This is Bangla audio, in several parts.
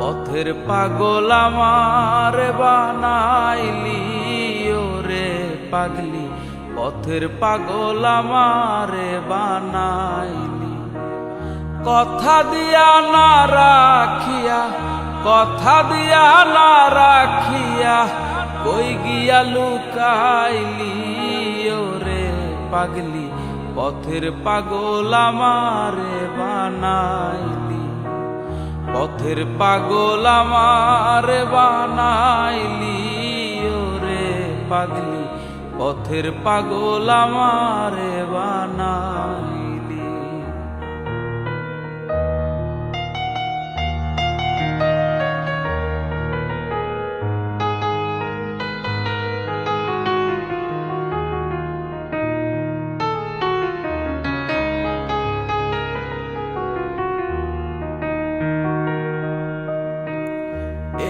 পথের পাগল আমার বানাইলি, ওরে পাগলি। পথের পাগল আমার বানাইলি। কথা দিয়া না রাখিয়া, কথা দিয়া না রাখিয়া কই গিয়া লুকাইলি, ওরে পাগলি। পথের পাগল আমারে বানাইলি। পথের পাগল আমার বানাইলি ওরে পাগলি। পথের পাগল আমার বানাইলি।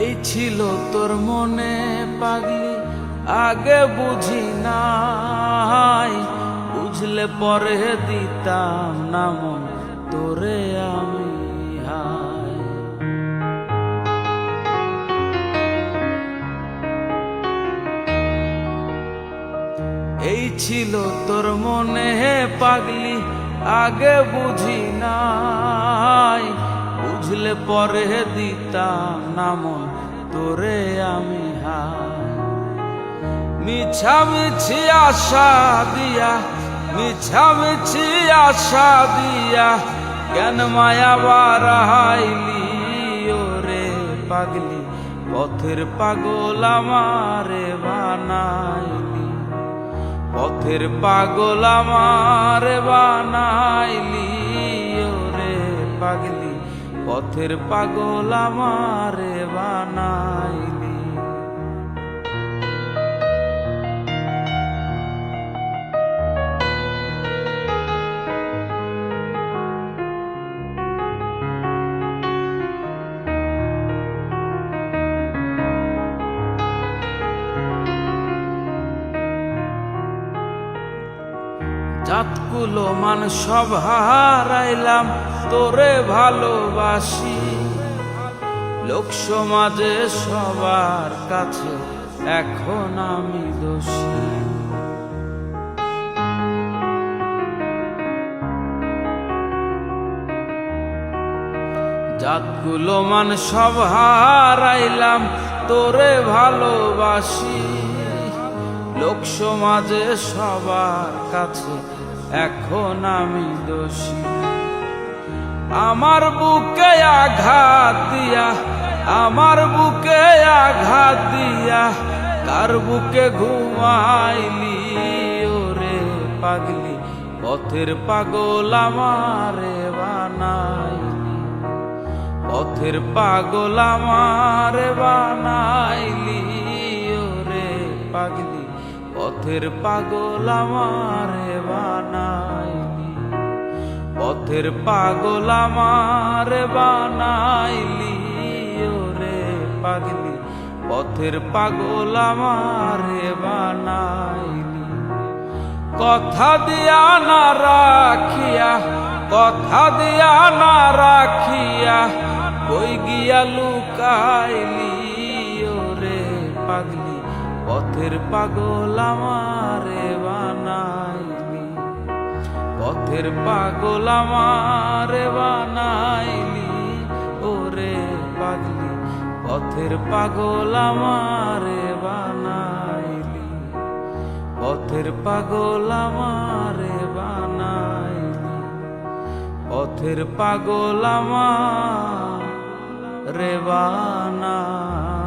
এই ছিল তোর মনে পাগলি, আগে বুঝি নাই। বুঝলে পরে দিতাম না তোরে আমি এই ছিল তোর মনে পাগলি, আগে বুঝি নাই। বুঝলে পরে দিতাম না মন, তোরে আমি হায় মিছামিছি আশা দিয়া, মিছামিছি আশা দিয়া কেন মায়া বারাইলি ওরে পাগলি, পথের পাগল আমারে বানাইলি। পথের পাগল আমারে বানাইলি পথের পাগল আমারে বানাইলি। জাতকুলো মান সব হারাইলাম, তোরে ভালোবাসি। লোক সমাজে সবার কাছে এখন আমি দোষী। জাতগুলো মান সব হারাইলাম, তোরে ভালোবাসি। লোক সমাজে সবার কাছে এখন আমি দোষী। আমার বুকে আঘাত দিয়া, আমার বুকে আঘাত দিয়া, কার বুকে ঘুমাইলি ওরে পাগলি? পথের পাগল আমারে বানাইলি। পথের পাগল আমারে বানাইলি পথের পাগল আমারে বানাইলি। পথের পাগল আমারে বানাইলি, ওরে পাগলি। পথের পাগল আমারে বানাইলি। কথা দিয়া না রাখিয়া, কথা দিয়া না রাখিয়া কই গিয়া লুকাইলি, ওরে পাগলি। পথের পাগল আমারে বানাইলি। পথের পাগল আমারে বানাইলি। ওরে পাগলি, পথের পাগল আমারে বানাইলি। পথের পাগল আমারে বানাইলি। পথের পাগল আমারে বানাইলি।